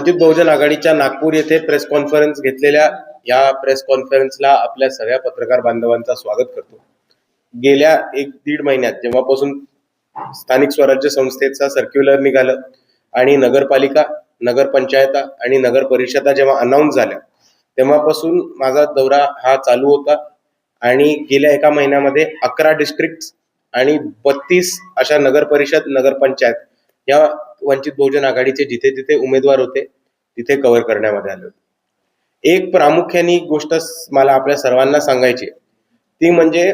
वंचित बहुजन आघाडीच्या नागपूर येथे press conference घेतलेल्या या प्रेस कॉन्फरन्सला आपल्या सगळ्या पत्रकार बांधवांचा स्वागत करतो. गेल्या एक दीड महिन्यात जेव्हापासून स्थानिक स्वराज्य संस्थेचा सर्क्युलर निघालं आणि नगरपालिका नगरपंचायता आणि नगर परिषदा जेव्हा अनाऊन्स झाल्या तेव्हापासून माझा दौरा हा चालू होता आणि गेल्या एका महिन्यामध्ये अकरा डिस्ट्रिक्ट आणि बत्तीस अशा नगर परिषद नगरपंचायत या वंचित बहुजन आघाडीचे जिथे जिथे उमेदवार होते तिथे कव्हर करण्यामध्ये आले होते. एक प्रामुख्याने गोष्ट मला आपल्या सर्वांना सांगायची ती म्हणजे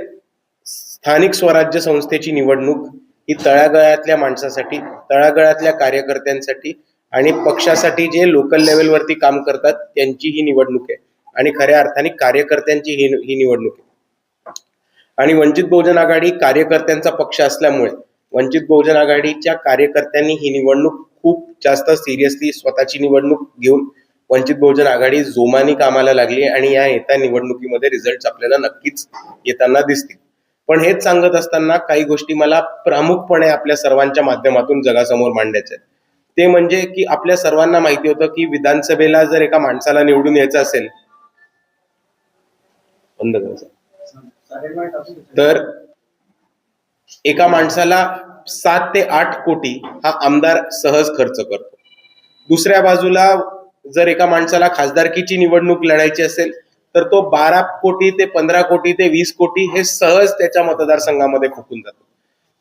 स्थानिक स्वराज्य संस्थेची निवडणूक ही तळागळातल्या माणसासाठी तळागळातल्या कार्यकर्त्यांसाठी आणि पक्षासाठी जे लोकल लेवलवरती काम करतात त्यांची ही निवडणूक आहे. आणि खऱ्या अर्थाने कार्यकर्त्यांची ही ही निवडणूक आहे. आणि वंचित बहुजन आघाडी कार्यकर्त्यांचा पक्ष असल्यामुळे वंचित बहुजन आघाडीच्या कार्यकर्त्यांनी ही निवडणूक खूप जास्त सिरियसली स्वतःची निवडणूक घेऊन वंचित बहुजन आघाडी जोमाने कामाला लागली आणि या येत्या निवडणुकीमध्ये रिझल्ट आपल्याला नक्कीच येताना दिसतील. पण हेच सांगत असताना काही गोष्टी मला प्रामुखपणे आपल्या सर्वांच्या माध्यमातून जगासमोर मांडायच्या ते म्हणजे की आपल्या सर्वांना माहिती होतं की विधानसभेला जर एका माणसाला निवडून यायचं असेल बंद करायचं तर एका माणसाला सात ते आठ कोटी हा आमदार सहज खर्च करतो. दुसऱ्या बाजूला जर एका माणसाला खासदारकीची निवडणूक लढायची असेल तर तो बारा कोटी ते पंधरा कोटी ते वीस कोटी हे सहज त्याच्या मतदारसंघामध्ये खोकून जातो.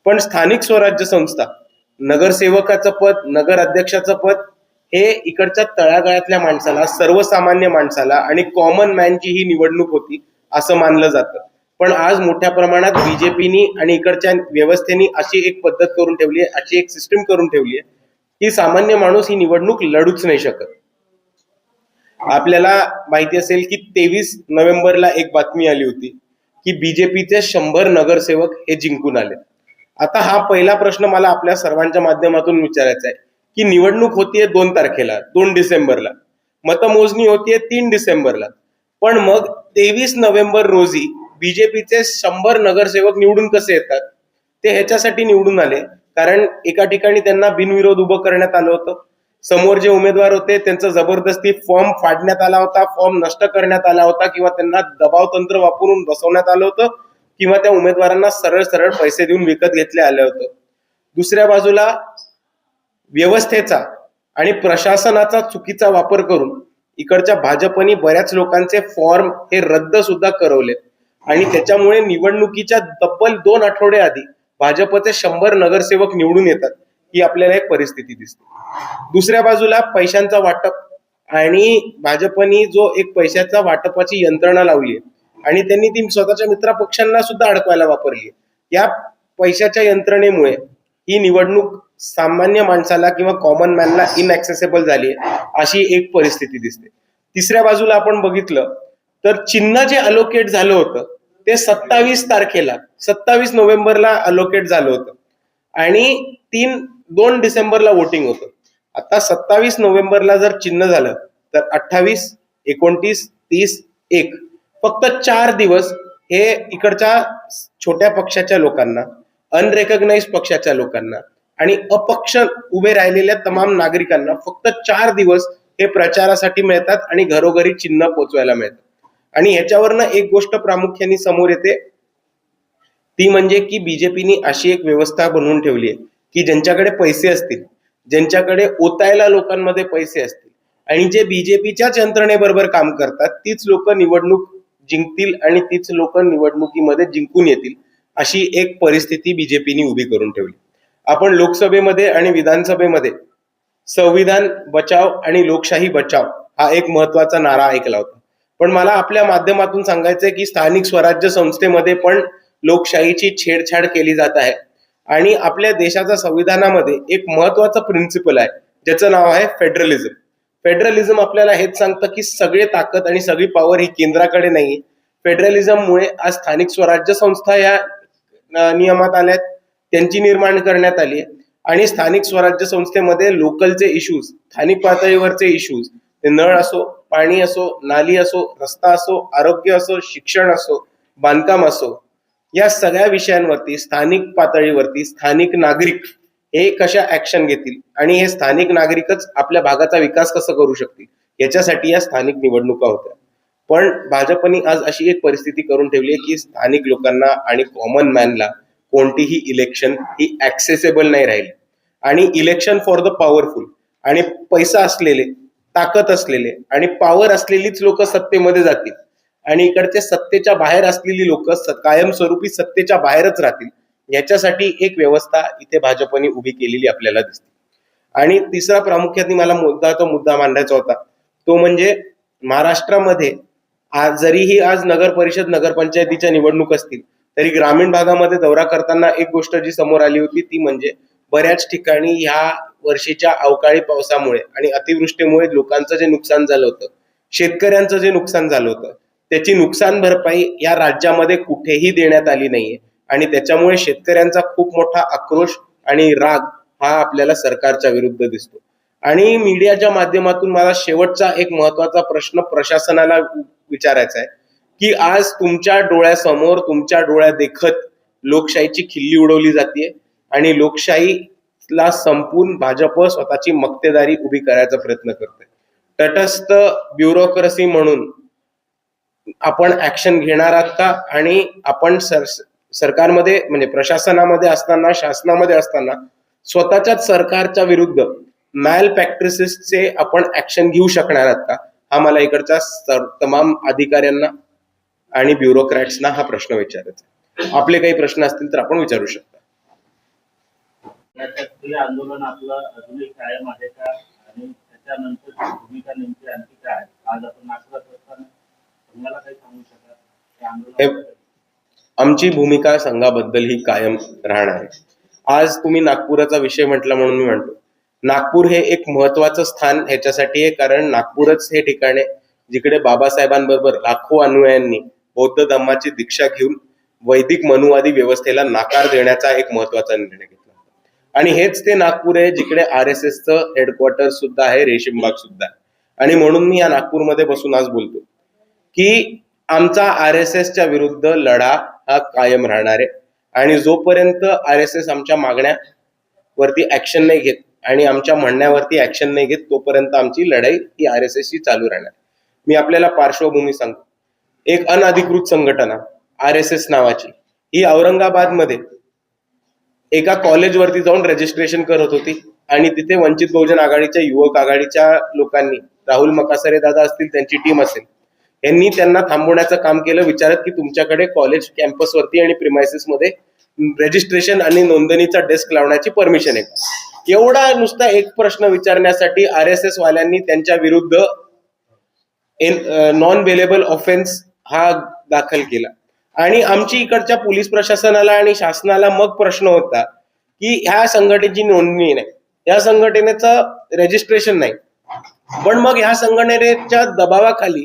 पण स्थानिक स्वराज्य संस्था नगरसेवकाचं पद नगर अध्यक्षाचं पद हे इकडच्या तळागाळातल्या माणसाला सर्वसामान्य माणसाला आणि कॉमन मॅनची ही निवडणूक होती असं मानलं जातं. पण आज मोठ्या प्रमाणात बीजेपीनी आणि इकडच्या व्यवस्थेनी अशी एक पद्धत करून ठेवली आहे अशी एक सिस्टीम करून ठेवली आहे की सामान्य माणूस ही निवडणूक लढूच नाही शकत. आपल्याला माहिती असेल की तेवीस नोव्हेंबरला एक बातमी आली होती की बीजेपीचे शंभर नगरसेवक हे जिंकून आले. आता हा पहिला प्रश्न मला आपल्या सर्वांच्या माध्यमातून विचारायचा आहे की निवडणूक होतीये दोन तारखेला दोन डिसेंबरला. मतमोजणी होतीये तीन डिसेंबरला. पण मग तेवीस नोव्हेंबर रोजी बीजेपीचे शंभर नगरसेवक निवडून कसे येतात? ते ह्याच्यासाठी निवडून आले. कारण एका ठिकाणी त्यांना बिनविरोध उभं करण्यात आलं होतं. समोर जे उमेदवार होते त्यांचा जबरदस्ती फॉर्म फाडण्यात आला होता फॉर्म नष्ट करण्यात आला होता किंवा त्यांना दबाव तंत्र वापरून बसवण्यात आलं होतं किंवा त्या उमेदवारांना सरळ सरळ पैसे देऊन विकत घेतले आलं होतं. दुसऱ्या बाजूला व्यवस्थेचा आणि प्रशासनाचा चुकीचा वापर करून इकडच्या भाजपनी बऱ्याच लोकांचे फॉर्म हे रद्द सुद्धा करवले आणि त्याच्यामुळे निवडणुकीच्या तब्बल दोन आठवडे आधी भाजपचे शंभर नगरसेवक निवडून येतात ही आपल्याला एक परिस्थिती दिसते. दुसऱ्या बाजूला पैशांचा वाटप आणि भाजपनी जो एक पैशाचा वाटपाची यंत्रणा लावली आहे आणि त्यांनी ती स्वतःच्या मित्र पक्षांना सुद्धा अडकवायला वापरली या पैशाच्या यंत्रणेमुळे ही निवडणूक सामान्य माणसाला किंवा कॉमन मॅनला इनऍक्सेसेबल झाली आहे अशी एक परिस्थिती दिसते. तिसऱ्या बाजूला आपण बघितलं तर चिन्ह जे अलोकेट झालं होतं ते सत्तावीस तारखेला सत्तावीस नोव्हेंबरला अलोकेट झालं होतं. आणि तीन दोन डिसेंबरला वोटिंग होतं. आता सत्तावीस नोव्हेंबरला जर चिन्ह झालं तर अठ्ठावीस एकोणतीस तीस एक. फक्त चार दिवस हे इकडच्या छोट्या पक्षाच्या लोकांना अनरेकग्नाइज पक्षाच्या लोकांना आणि अपक्ष उभे राहिलेल्या तमाम नागरिकांना फक्त चार दिवस हे प्रचारासाठी मिळतात आणि घरोघरी चिन्ह पोचवायला मिळतात. आणि ह्याच्यावरनं एक गोष्ट प्रामुख्याने समोर येते. ती म्हणजे की बीजेपीनी अशी एक व्यवस्था बनवून ठेवली आहे की ज्यांच्याकडे पैसे असतील ज्यांच्याकडे ओतायला लोकांमध्ये पैसे असतील आणि जे बीजेपीच्याच यंत्रणेबरोबर काम करतात तीच लोक निवडणूक जिंकतील आणि तीच लोक निवडणुकीमध्ये जिंकून येतील अशी एक परिस्थिती बीजेपीनी उभी करून ठेवली. आपण लोकसभेमध्ये आणि विधानसभेमध्ये संविधान बचाव आणि लोकशाही बचाव हा एक महत्त्वाचा नारा ऐकला होता. पण मला आपल्या माध्यमातून सांगायचंय की स्थानिक स्वराज्य संस्थेमध्ये पण लोकशाहीची छेडछाड केली जात आहे. आणि आपल्या देशाच्या संविधानामध्ये एक महत्वाचं प्रिन्सिपल आहे. ज्याचं नाव आहे फेडरलिझम फेडरलिझम आपल्याला हेच सांगतं की सगळे ताकद आणि सगळी पॉवर ही केंद्राकडे नाही. फेडरलिझममुळे आज स्थानिक स्वराज्य संस्था या नियमात आल्यात. त्यांची निर्माण करण्यात आली आहे. आणि स्थानिक स्वराज्य संस्थेमध्ये लोकलचे इश्यूज स्थानिक पातळीवरचे इश्यूज ते नळ असो पाणी असो नाली असो रस्ता असो आरोग्य असो शिक्षण असो बांधकाम असो या सगळ्या विषयांवरती स्थानिक पातळीवरती स्थानिक नागरिक हे कशा ऍक्शन घेतील आणि हे स्थानिक नागरिकच आपल्या भागाचा विकास कसं करू शकतील याच्यासाठी या स्थानिक निवडणुका होत्या. पण भाजपने आज अशी एक परिस्थिती करून ठेवली आहे की स्थानिक लोकांना आणि कॉमन मॅनला कोणतीही इलेक्शन ही ऍक्सेसेबल नाही राहिली. आणि इलेक्शन फॉर द पॉवरफुल आणि पैसा असलेले ताकद असलेले आणि पॉवर असलेलीच लोक सत्तेमध्ये जातील. आणि इकडचे सत्तेच्या बाहेर असलेली लोक कायमस्वरूपी सत्तेच्या बाहेरच राहतील. याच्यासाठी एक व्यवस्था इथे भाजपने उभी केलेली आपल्याला दिसते. आणि तिसरा प्रामुख्याने मला मुद्दा तो मुद्दा मांडायचा होता. तो म्हणजे महाराष्ट्रामध्ये आज जरीही आज नगर परिषद नगरपंचायतीच्या निवडणूक असतील तरी ग्रामीण भागामध्ये दौरा करताना एक गोष्ट जी समोर आली होती ती म्हणजे बऱ्याच ठिकाणी ह्या वर्षीच्या अवकाळी पावसामुळे आणि अतिवृष्टीमुळे लोकांचं जे नुकसान झालं होतं शेतकऱ्यांचं जे नुकसान झालं होतं त्याची नुकसान भरपाई या राज्यामध्ये कुठेही देण्यात आली नाहीये. आणि त्याच्यामुळे शेतकऱ्यांचा खूप मोठा आक्रोश आणि राग हा आपल्याला सरकारच्या विरुद्ध दिसतो. आणि मीडियाच्या माध्यमातून मला शेवटचा एक महत्त्वाचा प्रश्न प्रशासनाला विचारायचा आहे की आज तुमच्या डोळ्यासमोर तुमच्या डोळ्या देखत लोकशाहीची खिल्ली उडवली जाते आणि लोकशाही ला संपून भाजप स्वतःची मक्तेदारी उभी करायचा प्रयत्न करते तटस्थ ब्युरोक्रसी म्हणून आपण ऍक्शन घेणार आहात का? आणि आपण सर सरकारमध्ये म्हणजे प्रशासनामध्ये असताना शासनामध्ये असताना स्वतःच्याच सरकारच्या विरुद्ध मॅल प्रॅक्टिसेसचे आपण ऍक्शन घेऊ शकणार आहात का? हा मला इकडच्या तमाम अधिकाऱ्यांना आणि ब्युरोक्रॅट्सना हा प्रश्न विचारायचा आपले काही प्रश्न असतील तर आपण विचारू शकता. याच्यात आंदोलन आपलं अजूनही कायम आहे का? आणि त्याच्यानंतर भूमिका नेमकी आणखी काय? आज आपण नागपुरात असताना तुम्हाला काही सांगू शकाल? आमची भूमिका संघाबद्दल ही कायम राहणार आहे. आज तुम्ही नागपुराचा विषय म्हटला म्हणून मी म्हणतो. नागपूर हे एक महत्वाचं स्थान ह्याच्यासाठी आहे कारण नागपूरच हे ठिकाण आहे जिकडे बाबासाहेबांबरोबर लाखो अनुयायांनी बौद्ध धम्माची दीक्षा घेऊन वैदिक मनुवादी व्यवस्थेला नाकार देण्याचा एक महत्त्वाचा निर्णय घेतला. आणि हेच ते नागपूर आहे जिकडे आर एस एसचं हेडक्वार्टर सुद्धा आहे रेशीमबाग सुद्धा आणि म्हणून मी या नागपूरमध्ये बसून आज बोलतो की आमचा आर एस एसच्या विरुद्ध लढा हा कायम राहणार आहे. आणि जोपर्यंत आर एस एस आमच्या मागण्यावरती ऍक्शन नाही घेत आणि आमच्या म्हणण्यावरती ऍक्शन नाही घेत तोपर्यंत आमची लढाई ही आर एस एसची चालू राहणार मी आपल्याला पार्श्वभूमी सांगतो. एक अनधिकृत संघटना आर एस एस नावाची ही औरंगाबादमध्ये एका कॉलेजवरती जाऊन रजिस्ट्रेशन करत होती. आणि तिथे वंचित बहुजन आघाडीच्या युवक आघाडीच्या लोकांनी राहुल मकासरे दादा असतील त्यांची टीम असेल यांनी त्यांना थांबवण्याचं काम केलं. विचारत की तुमच्याकडे कॉलेज कॅम्पसवरती आणि प्रिमायसेस मध्ये रजिस्ट्रेशन आणि नोंदणीचा डेस्क लावण्याची परमिशन आहे का? एवढा नुसता एक प्रश्न विचारण्यासाठी आर एस एस वाल्यांनी त्यांच्या विरुद्ध नॉन बेलेबल ऑफेन्स हा दाखल केला. आणि आमची इकडच्या पोलीस प्रशासनाला आणि शासनाला मग प्रश्न होता की ह्या संघटनेची नोंदणी नाही. या संघटनेचं रजिस्ट्रेशन नाही. पण मग ह्या संघटनेच्या दबावाखाली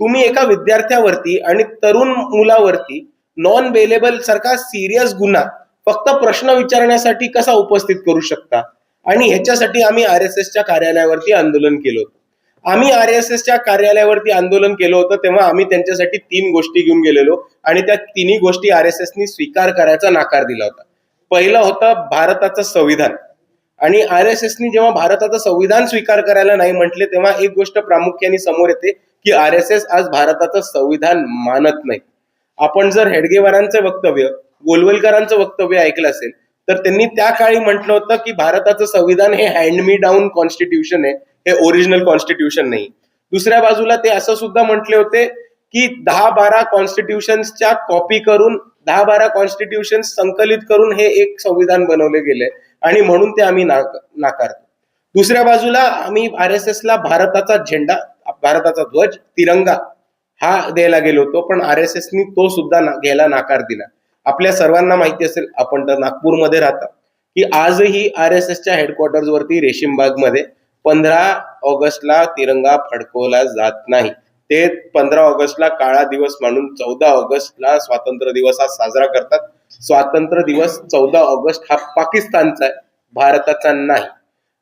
तुम्ही एका विद्यार्थ्यावरती आणि तरुण मुलावरती नॉन बेलेबल सारखा सिरियस गुन्हा फक्त प्रश्न विचारण्यासाठी कसा उपस्थित करू शकता? आणि ह्याच्यासाठी आम्ही आर एस एसच्या कार्यालयावरती आंदोलन केलं होतं. आम्ही आर एस एसच्या कार्यालयावरती आंदोलन केलं होतं तेव्हा आम्ही त्यांच्यासाठी तीन गोष्टी घेऊन गेलेलो आणि त्या तिन्ही गोष्टी आर एस एसनी स्वीकार करायचा नाकार दिला होता. पहिलं होतं भारताचं संविधान. आणि आर एस एसनी जेव्हा भारताचं संविधान स्वीकार करायला नाही म्हटले तेव्हा एक गोष्ट प्रामुख्याने समोर येते की आर एस एस आज भारताचं संविधान मानत नाही. आपण जर हेडगेवारांचं वक्तव्य गोलवलकरांचं वक्तव्य ऐकलं असेल तर त्यांनी त्या काळी म्हटलं होतं की भारताचं संविधान हे हँडमी डाऊन कॉन्स्टिट्यूशन आहे. हे ओरिजिनल कॉन्स्टिट्यूशन नाही. दुसऱ्या बाजूला ते असं सुद्धा म्हटले होते की दहा बारा कॉन्स्टिट्यूशनच्या कॉपी करून दहा बारा कॉन्स्टिट्यूशन संकलित करून हे एक संविधान बनवले गेले आणि म्हणून ते आम्ही नाक- नाकारतो. दुसऱ्या बाजूला आम्ही आर एस एसला भारताचा झेंडा भारताचा ध्वज तिरंगा हा द्यायला गेलो होतो पण आर एस एसनी तो सुद्धा ना- घ्यायला नाकार दिला. आपल्या सर्वांना माहिती असेल आपण तर नागपूरमध्ये राहता की आजही आर एस एसच्या हेडक्वार्टर्स वरती रेशीमबागमध्ये पंधरा ऑगस्टला तिरंगा फडकवला जात नाही. ते पंधरा ऑगस्टला काळा दिवस मानून चौदा ऑगस्टला स्वातंत्र्य दिवस हा साजरा करतात. स्वातंत्र्य दिवस चौदा ऑगस्ट हा पाकिस्तानचा आहे भारताचा नाही.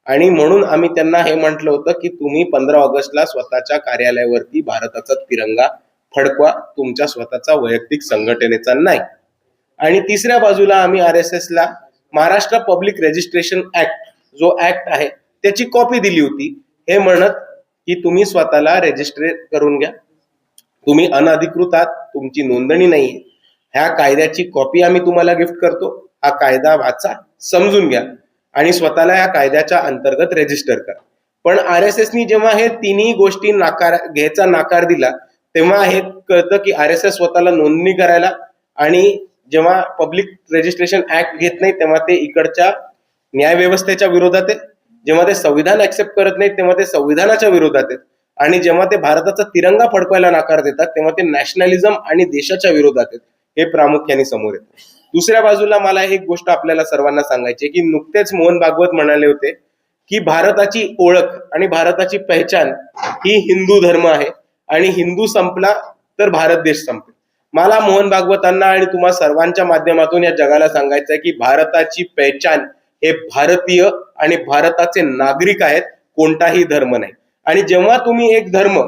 आणि म्हणून आम्ही त्यांना हे म्हटलं होतं की तुम्ही पंधरा ऑगस्टला स्वतःच्या कार्यालयावरती भारताचा तिरंगा फडकवा तुमच्या स्वतःचा वैयक्तिक संघटनेचा नाही. आणि तिसऱ्या बाजूला आम्ही आर एस एसला महाराष्ट्र पब्लिक रजिस्ट्रेशन ऍक्ट जो ऍक्ट आहे त्याची कॉपी दिली होती. हे म्हणत की तुम्ही स्वतःला रजिस्ट्रेट करून घ्या. तुम्ही अनधिकृत आहात तुमची नोंदणी नाही ह्या कायद्याची कॉपी आम्ही तुम्हाला गिफ्ट करतो. हा कायदा वाचा समजून घ्या आणि स्वतःला या कायद्याच्या अंतर्गत रजिस्टर करा. पण आर एस एसनी जेव्हा हे तिन्ही गोष्टी नाकार घ्यायचा नाकार दिला तेव्हा हे कळतं की आर एस एस स्वतःला नोंदणी करायला आणि जेव्हा पब्लिक रजिस्ट्रेशन ऍक्ट घेत नाही तेव्हा ते इकडच्या न्यायव्यवस्थेच्या विरोधात आहे. जेव्हा ते संविधान ऍक्सेप्ट करत नाहीत तेव्हा ते संविधानाच्या विरोधात आहेत. आणि जेव्हा ते भारताचा तिरंगा फडकवायला नाकार देतात तेव्हा ते नॅशनलिझम आणि देशाच्या विरोधात आहेत हे प्रामुख्याने समोर येते. दुसऱ्या बाजूला मला एक गोष्ट आपल्याला सर्वांना सांगायची की नुकतेच मोहन भागवत म्हणाले होते की भारताची ओळख आणि भारताची पहचान ही हिंदू धर्म आहे आणि हिंदू संपला तर भारत देश संपेल. मला मोहन भागवतांना आणि तुम्हा सर्वांच्या माध्यमातून या जगाला सांगायचं आहे की भारताची पहचान हे भारतीय आणि भारताचे नागरिक आहेत कोणताही धर्म नाही. आणि जेव्हा तुम्ही एक धर्म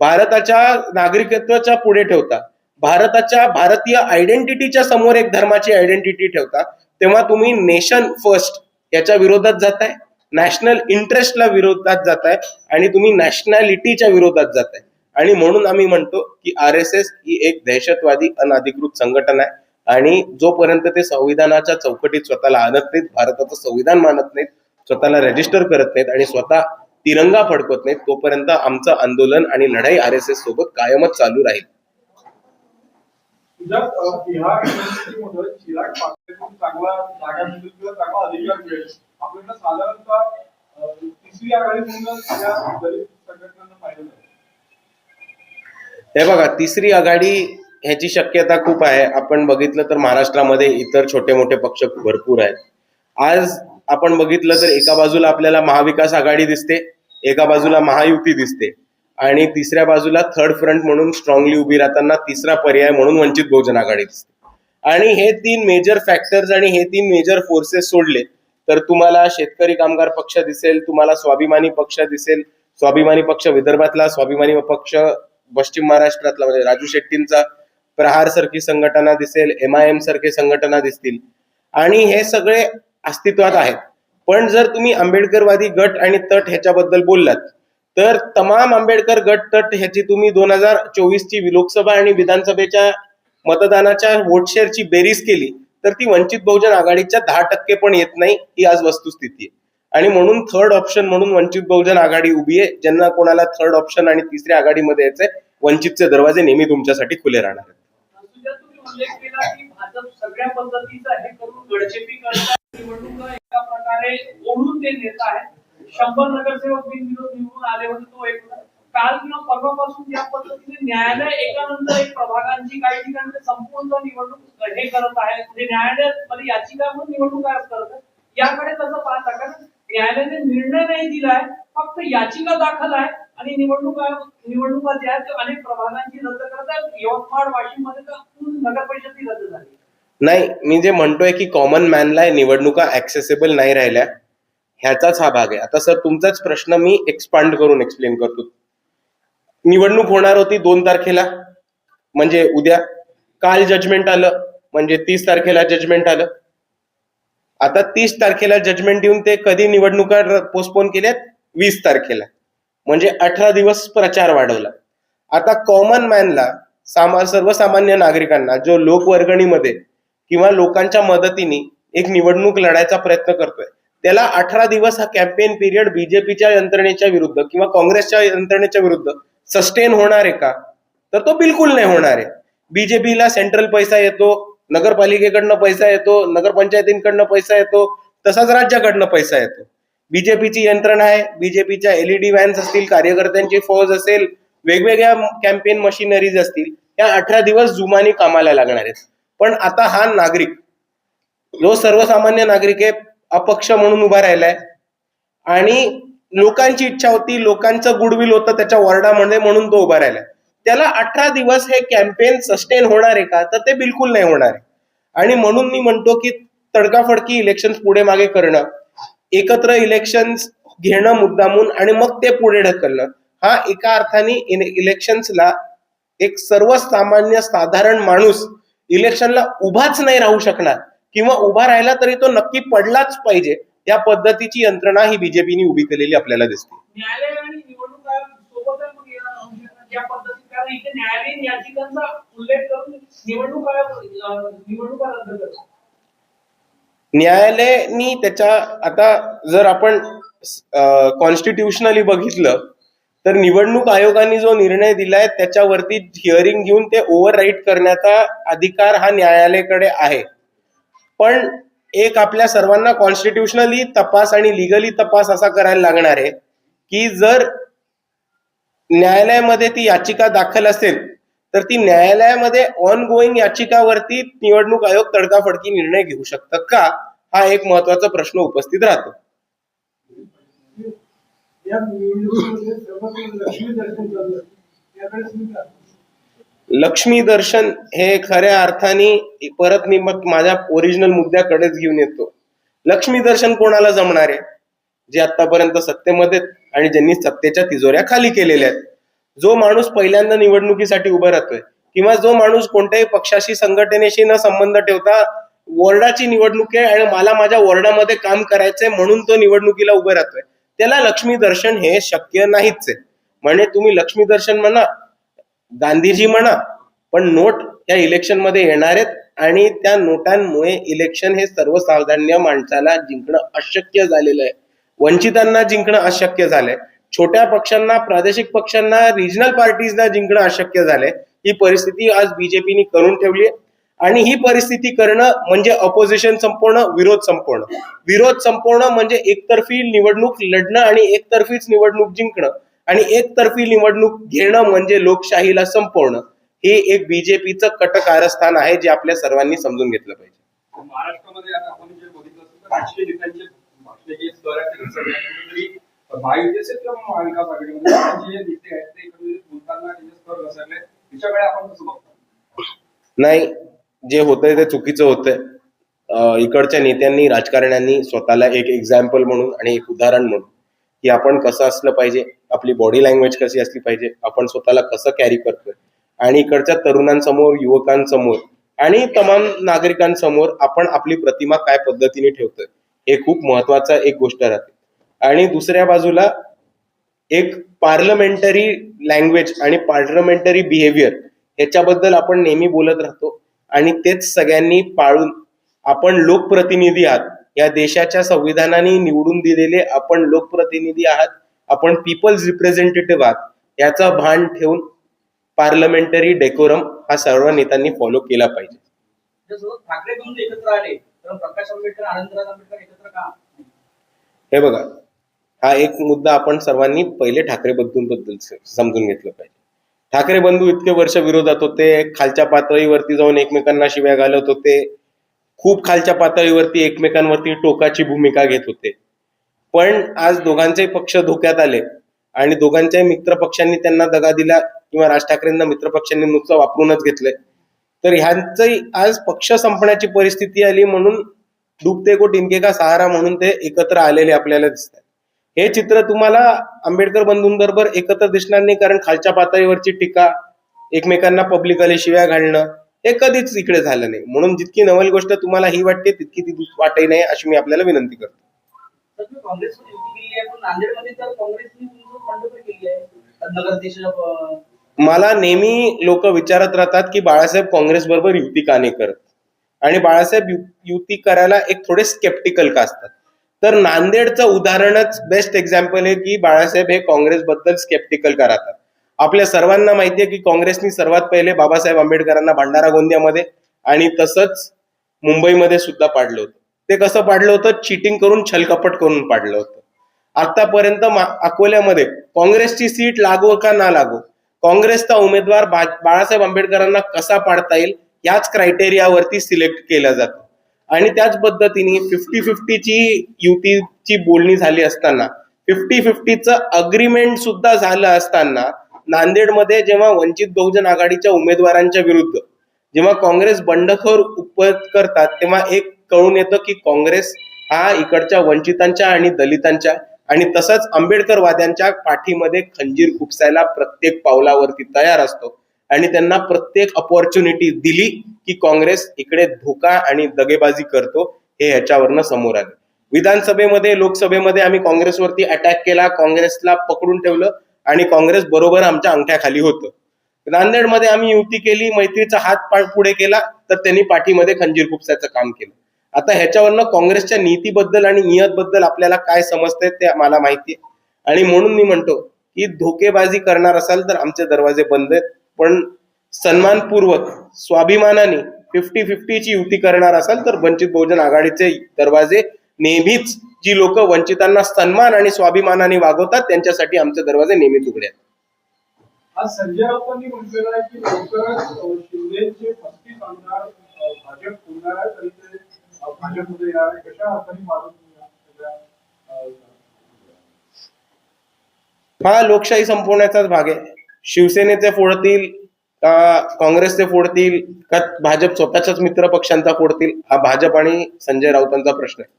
भारताच्या नागरिकत्वाच्या पुढे ठेवता भारताच्या भारतीय आयडेंटिटीच्या समोर एक धर्माची आयडेंटिटी ठेवता तेव्हा तुम्ही नेशन फर्स्ट याच्या विरोधात जाताय नॅशनल इंटरेस्टला विरोधात जाताय आणि तुम्ही नॅशनॅलिटीच्या विरोधात जाताय. आणि म्हणून आम्ही म्हणतो की आर एस एस ही एक दहशतवादी अनधिकृत संघटना आहे. आणि जोपर्यंत ते संविधानाच्या चौकटीत स्वतःला आणत नाहीत भारताचं संविधान मानत नाहीत स्वतःला रजिस्टर करत नाहीत आणि स्वतः तिरंगा फडकवत नाहीत तोपर्यंत आमचं आंदोलन आणि लढाई आर एस एस सोबत कायमच चालू राहील. हे बघा तिसरी आघाडी ह्याची शक्यता खूप आहे. आपण बघितलं तर महाराष्ट्रामध्ये इतर छोटे मोठे पक्ष भरपूर आहेत. आज आपण बघितलं तर एका बाजूला आपल्याला महाविकास आघाडी दिसते एका बाजूला महायुती दिसते आणि तिसऱ्या बाजूला थर्ड फ्रंट म्हणून स्ट्रॉंगली उभी राहताना तिसरा पर्याय म्हणून वंचित बहुजन आघाडी दिसते. आणि हे तीन मेजर फॅक्टर्स आणि हे तीन मेजर फोर्सेस सोडले तर तुम्हाला शेतकरी कामगार पक्ष दिसेल तुम्हाला स्वाभिमानी पक्ष दिसेल. स्वाभिमानी पक्ष विदर्भातला स्वाभिमानी पक्ष पश्चिम महाराष्ट्रातला म्हणजे राजू शेट्टींचा प्रहार सारखी संघटना दिसेल एम आय एम सारखे संघटना दिसतील. आणि हे सगळे अस्तित्वात आहेत. पण जर तुम्ही आंबेडकरवादी गट आणि तट ह्याच्याबद्दल बोललात तर तमाम आंबेडकर गट तट ह्याची तुम्ही दोन हजार चोवीस ची लोकसभा आणि विधानसभेच्या मतदानाच्या वोटशेअरची बेरीज केली तर ती वंचित बहुजन आघाडीच्या दहा टक्के पण येत नाही ही आज वस्तुस्थिती आहे. आणि म्हणून थर्ड ऑप्शन म्हणून वंचित बहुजन आघाडी उभी आहे ज्यांना कोणाला थर्ड ऑप्शन आणि तिसऱ्या आघाडीमध्ये यायचंय वंचितचे दरवाजे नेहमी तुमच्यासाठी खुले राहणार आहेत. उल्लेख केला की भाजप सगळ्या पद्धतीचा हे करून गडचेपी करतात. निवडणुका एका प्रकारे ओढून ते नेत आहेत. शंभर नगरसेवक बिनविरोध निवडून आले होते तो एक. काल किंवा परवापासून या पद्धतीने न्यायालय एकानंतर एक प्रभागांची काही ठिकाणी संपूर्ण निवडणूक हे करत आहे म्हणजे न्यायालयात म्हणजे याचिका म्हणून निवडणूक आयोग करत आहे याकडे तसं पाहता कारण न्यायालयाने निर्णय नाही दिलाय फक्त याचिका दाखल आहे. आणि निवडणूक निवडणुका ज्या आहेत त्या अनेक प्रभागांची रद्द करतात. यवतमाळ वाशिममध्ये तर नगर परिषद रद्द झाली. नाही मी जे म्हणतोय की कॉमन मॅनला निवडणुका ऍक्सेसेबल नाही राहिल्या ह्याचाच हा भाग आहे. आता सर तुमचाच प्रश्न मी एक्सपांड करून एक्सप्लेन करतो. निवडणूक होणार होती दोन तारखेला म्हणजे उद्या. काल जजमेंट आलं म्हणजे तीस तारखेला जजमेंट आलं. आता तीस तारखेला जजमेंट येऊन ते कधी निवडणुका पोस्टपोन केल्यात? वीस तारखेला. म्हणजे अठरा दिवस प्रचार वाढवला. आता कॉमन मॅनला सामा सर्वसामान्य नागरिकांना जो लोकवर्गणीमध्ये किंवा लोकांच्या मदतीने एक निवडणूक लढायचा प्रयत्न करतोय त्याला अठरा दिवस हा कॅम्पेन पिरियड बीजेपीच्या यंत्रणेच्या विरुद्ध किंवा काँग्रेसच्या यंत्रणेच्या विरुद्ध सस्टेन होणार आहे का? तर तो बिलकुल नाही होणार आहे. बीजेपीला सेंट्रल पैसा येतो नगरपालिकेकडनं पैसा येतो नगरपंचायतींकडनं पैसा येतो तसाच राज्याकडनं पैसा येतो. बीजेपीची यंत्रणा आहे बीजेपीच्या एलईडी व्हॅन्स असतील कार्यकर्त्यांची फौज असेल वेगवेगळ्या कॅम्पेन मशिनरीज असतील या अठरा दिवस जुमानी कामाला लागणार आहेत. पण आता हा नागरिक जो सर्वसामान्य नागरिक आहे अपक्ष म्हणून उभा राहिलाय. आणि लोकांची इच्छा होती लोकांचं गुडविल होतं त्याच्या वॉर्डामध्ये म्हणून तो उभा राहिलाय. त्याला अठरा दिवस हे कॅम्पेन सस्टेन होणार आहे का? तर ते बिलकुल नाही होणार आहे. आणि म्हणून मी म्हणतो की तडकाफडकी इलेक्शन पुढे मागे करणं एकत्र इलेक्शन घेणं मुद्दामून आणि मग ते पुढे ढकलणं. हा एका अर्थाने इलेक्शन्सला एक सर्वसामान्य साधारण माणूस इलेक्शनला उभाच नाही राहू शकणार. किंवा उभा राहिला तरी तो नक्की पडलाच पाहिजे. या पद्धतीची यंत्रणा ही बीजेपीने उभी केलेली आपल्याला दिसते. न्यायालयीन याचिकांचा उल्लेख करून निवडणूक निवडणुका रद्द करतो न्यायालयानी त्याच्या आता जर आपण कॉन्स्टिट्युशनली बघितलं तर निवडणूक आयोगाने जो निर्णय दिलाय त्याच्यावरती हिअरिंग घेऊन ते ओव्हर राईट करण्याचा अधिकार हा न्यायालयाकडे आहे. पण एक आपल्या सर्वांना कॉन्स्टिट्युशनली तपास आणि लिगली तपास असा करायला लागणार आहे की जर न्यायालयामध्ये ती याचिका दाखल असेल तर ती न्यायालयामध्ये ऑन गोईंग याचिकावरती निवडणूक आयोग तडकाफडकी निर्णय घेऊ शकतं का? हा एक महत्त्वाचा प्रश्न उपस्थित राहतो. लक्ष्मी दर्शन हे खऱ्या अर्थाने परत मी मग माझ्या ओरिजिनल मुद्द्याकडेच घेऊन येतो. लक्ष्मी दर्शन कोणाला जमणार आहे? जे आतापर्यंत सत्तेमध्ये आणि ज्यांनी सत्तेच्या तिजोऱ्या खाली केलेल्या आहेत. जो माणूस पहिल्यांदा निवडणुकीसाठी उभा राहतोय किंवा जो माणूस कोणत्याही पक्षाशी संघटनेशी न संबंध ठेवता वॉर्डाची निवडणूक आहे आणि मला माझ्या वॉर्डामध्ये काम करायचंय म्हणून तो निवडणुकीला उभे राहतोय त्याला लक्ष्मी दर्शन हे शक्य नाहीच आहे. म्हणजे तुम्ही लक्ष्मी दर्शन म्हणा गांधीजी म्हणा पण नोट या इलेक्शनमध्ये येणार आहेत आणि त्या नोटांमुळे इलेक्शन हे सर्वसामान्य माणसाला जिंकणं अशक्य झालेलं आहे. वंचितांना जिंकणं अशक्य झालंय. छोट्या पक्षांना प्रादेशिक पक्षांना रिजनल पार्टीजला जिंकणं अशक्य झालंय. ही परिस्थिती आज बीजेपीने करून ठेवली आहे. आणि ही परिस्थिती करणं म्हणजे अपोजिशन संपवणं विरोध संपवणं. विरोध संपवणं म्हणजे एकतर्फी निवडणूक लढणं आणि एकतर्फीच निवडणूक जिंकणं. आणि एकतर्फी निवडणूक घेणं म्हणजे लोकशाहीला संपवणं. हे एक बीजेपीचं कट कारस्थान आहे जे आपल्या सर्वांनी समजून घेतलं पाहिजे. महाराष्ट्रामध्ये आता आपण जे बघितलं राजकीय नेत्यांचे भाषणे किंवा महाविकास आघाडीमध्ये जे नेते आहेत ते बोलताना त्याचे स्तर घसरले त्याच्याकडे आपण कसं बघतो? नाही जे होतंय ते चुकीचं होतंय. इकडच्या नेत्यांनी राजकारण्यांनी स्वतःला एक एक्झाम्पल म्हणून आणि एक उदाहरण म्हणून की आपण कसं असलं पाहिजे आपली बॉडी लँग्वेज कशी असली पाहिजे आपण स्वतःला कसं कॅरी करतोय. आणि इकडच्या तरुणांसमोर युवकांसमोर आणि तमाम नागरिकांसमोर आपण आपली प्रतिमा काय पद्धतीने ठेवतोय हे खूप महत्त्वाचा एक गोष्ट राहते. आणि दुसऱ्या बाजूला एक पार्लमेंटरी लँग्वेज आणि पार्लमेंटरी बिहेवियर ह्याच्याबद्दल आपण नेहमी बोलत राहतो. आणि तेच सगळ्यांनी पाळून आपण लोकप्रतिनिधी आहात. या देशाच्या संविधानाने निवडून दिलेले आपण लोकप्रतिनिधी आहात. आपण पीपल्स रिप्रेझेंटेटिव्ह आहात. याचा भान ठेवून पार्लमेंटरी डेकोरम हा सर्व नेत्यांनी फॉलो केला पाहिजे. जसं ठाकरे बंधू एकत्र आले तर प्रकाश आंबेडकर आनंदराज आंबेडकर एकत्र का? हे बघा हा एक मुद्दा आपण सर्वांनी पहिले ठाकरे बंधूंबद्दल समजून घेतलं पाहिजे. ठाकरे बंधू इतके वर्ष विरोधात होते खालच्या पातळीवरती जाऊन एकमेकांना शिव्या घालत होते खूप खालच्या पातळीवरती एकमेकांवरती टोकाची भूमिका घेत होते. पण आज दोघांचे पक्ष धोक्यात आले आणि दोघांच्याही मित्र पक्षांनी त्यांना दगा दिला किंवा राज ठाकरेंना मित्र पक्षांनी नुसतं वापरूनच घेतलंय. तर ह्यांचंही आज पक्ष संपण्याची परिस्थिती आली म्हणून डुबते को टिनके का सहारा म्हणून ते एकत्र आलेले आपल्याला दिसत हे चित्र तुम्हाला आंबेडकर बंधूंबरोबर एकत्र दिसणार नाही कारण खालच्या पातळीवरची टीका एकमेकांना पब्लिकली शिव्या घालणं हे कधीच इकडे झालं नाही. म्हणून जितकी नवल गोष्ट तुम्हाला ही वाटते तितकी ती वाटही नाही अशी मी आपल्याला विनंती करतो. मला नेहमी लोक विचारत राहतात की बाळासाहेब काँग्रेस बरोबर युती का नाही करत? आणि बाळासाहेब युती करायला एक थोडे स्केप्टिकल का असतात? तर नांदेडचं उदाहरणच बेस्ट एक्झाम्पल आहे की बाळासाहेब हे काँग्रेस बद्दल स्केप्टिकल करातात आपल्या सर्वांना माहिती आहे की काँग्रेसनी सर्वात पहिले बाबासाहेब आंबेडकरांना भंडारा गोंदियामध्ये आणि तसंच मुंबईमध्ये सुद्धा पाडलं होतं. ते कसं पाडलं होतं? चिटिंग करून छलकपट करून पाडलं होतं. आतापर्यंत अकोल्यामध्ये काँग्रेसची सीट लागो का ना लागो? काँग्रेसचा उमेदवार बाळासाहेब आंबेडकरांना कसा पाडता येईल? याच क्रायटेरियावरती सिलेक्ट केला जातो. आणि त्याच पद्धतीने फिफ्टी फिफ्टीची युतीची बोलणी झाली असताना फिफ्टी फिफ्टीचं अग्रीमेंट सुद्धा झालं असताना नांदेडमध्ये जेव्हा वंचित बहुजन आघाडीच्या उमेदवारांच्या विरुद्ध जेव्हा काँग्रेस बंडखोर उपयोग करतात तेव्हा एक कळून येतं की काँग्रेस हा इकडच्या वंचितांच्या आणि दलितांच्या आणि तसंच आंबेडकरवाद्यांच्या पाठीमध्ये खंजीर खुपसायला प्रत्येक पावलावरती तयार असतो. आणि त्यांना प्रत्येक अपॉर्च्युनिटी दिली की काँग्रेस इकडे धोका आणि दगेबाजी करतो हे ह्याच्यावरनं समोर आले. विधानसभेमध्ये लोकसभेमध्ये आम्ही काँग्रेसवरती अटॅक केला काँग्रेसला पकडून ठेवलं आणि काँग्रेस बरोबर आमच्या अंगठ्याखाली होतं. नांदेडमध्ये आम्ही युती केली मैत्रीचा हात पाय पुढे केला तर त्यांनी पाठीमध्ये खंजीर खुपसायचं काम केलं. आता ह्याच्यावरनं काँग्रेसच्या नीतीबद्दल आणि नियतबद्दल आपल्याला काय समजतंय ते मला माहिती आहे. आणि म्हणून मी म्हणतो की धोकेबाजी करणार असाल तर आमचे दरवाजे बंद आहेत पण सन्मानपूर्वक स्वाभिमानाने फिफ्टी फिफ्टीची युती करणार असाल तर वंचित बहुजन आघाडीचे दरवाजे नेहमीच जी लोक वंचितांना सन्मान आणि स्वाभिमानाने वागवतात त्यांच्यासाठी आमचे दरवाजे नेहमीच उघडे आहेत. आज संजय राऊतांनी म्हटलेलं आहे की लवकरच शिंदेचे पस्तीस आमदार भाजप होणार ते भाजपमध्ये येणार आहे कशा अर्थाने मारून हा लोकशाही संपवण्याचाच भाग आहे. शिवसेनेचे फोडतील का काँग्रेसचे फोडतील? का भाजप स्वतःच्याच मित्र पक्षांचा फोडतील? हा भाजप आणि संजय राऊतांचा प्रश्न आहे.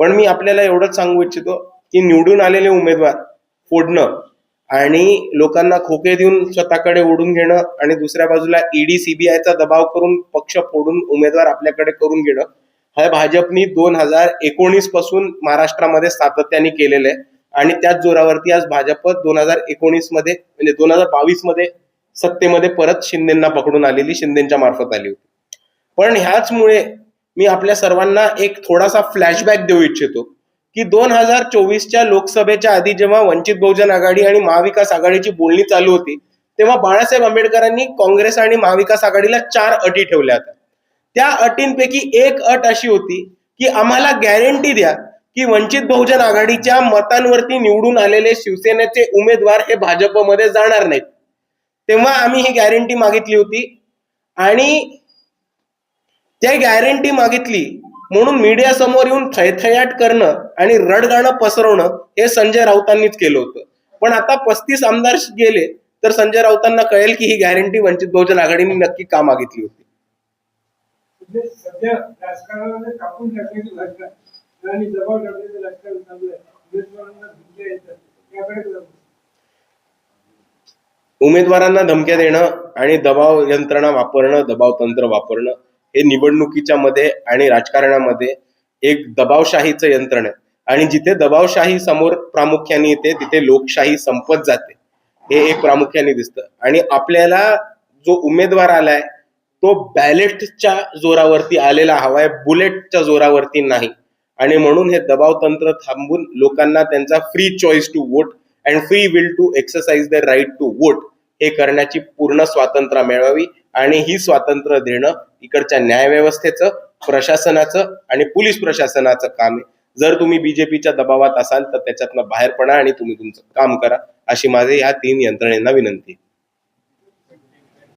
पण मी आपल्याला एवढंच सांगू इच्छितो की निवडून आलेले उमेदवार फोडणं आणि लोकांना खोके देऊन स्वतःकडे ओढून घेणं आणि दुसऱ्या बाजूला ईडी सीबीआयचा दबाव करून पक्ष फोडून उमेदवार आपल्याकडे करून घेणं हे भाजपनी दोन हजार एकोणीसपासून महाराष्ट्रामध्ये सातत्याने केलेलं आहे. आणि त्याच जोरावरती आज भाजप दोन हजार एकोणीसमध्ये म्हणजे दोन हजार बावीसमध्ये सत्तेमध्ये परत शिंदेना पकडून आलेली शिंदेच्या मार्फत आली होती. पण ह्याचमुळे मी आपल्या सर्वांना एक थोडासा फ्लॅशबॅक देऊ इच्छितो की दोन हजार चोवीसच्या लोकसभेच्या आधी जेव्हा वंचित बहुजन आघाडी आणि महाविकास आघाडीची बोलणी चालू होती तेव्हा बाळासाहेब आंबेडकरांनी काँग्रेस आणि महाविकास आघाडीला चार अटी ठेवल्या होत्या. त्या अटींपैकी एक अट अशी होती की आम्हाला गॅरंटी द्या की वंचित बहुजन आघाडीच्या मतांवरती निवडून आलेले शिवसेनेचे उमेदवार हे भाजपमध्ये जाणार नाहीत. तेव्हा आम्ही ही गॅरंटी मागितली होती. आणि त्या गॅरंटी मागितली म्हणून मीडिया समोर येऊन थैथयाट करणं आणि रडगाणं पसरवणं हे संजय राऊतांनीच केलं होतं. पण आता पस्तीस आमदार गेले तर संजय राऊतांना कळेल की ही गॅरंटी वंचित बहुजन आघाडीने नक्की का मागितली होती. राजकारणामध्ये कापून टाकण्याचं आणि दबाव टाकण्याचं राजकारण चालू आहे उमेदवारांना धमक्या देणं आणि दबाव यंत्रणा वापरणं दबाव तंत्र वापरणं हे निवडणुकीच्या मध्ये आणि राजकारणामध्ये एक दबावशाहीचं यंत्रण आहे. आणि जिथे दबावशाही समोर प्रामुख्याने येते तिथे लोकशाही संपत जाते. हे एक प्रामुख्याने दिसतं. आणि आपल्याला जो उमेदवार आलाय तो बॅलेटच्या जोरावरती आलेला हवाय बुलेटच्या जोरावरती नाही. आणि म्हणून हे दबाव तंत्र थांबून लोकांना त्यांचा free choice to vote and free will to exercise the right to vote हे करण्याची पूर्ण स्वातंत्र्य मिळवावी आणि ही स्वातंत्र्य देणं इकडच्या न्यायव्यवस्थेचं प्रशासनाचं आणि पोलीस प्रशासनाचं काम आहे. जर तुम्ही बीजेपीच्या दबावात असाल तर त्याच्यातनं बाहेर पडा आणि तुम्ही तुमचं काम करा अशी माझी या तीन यंत्रणेंना विनंती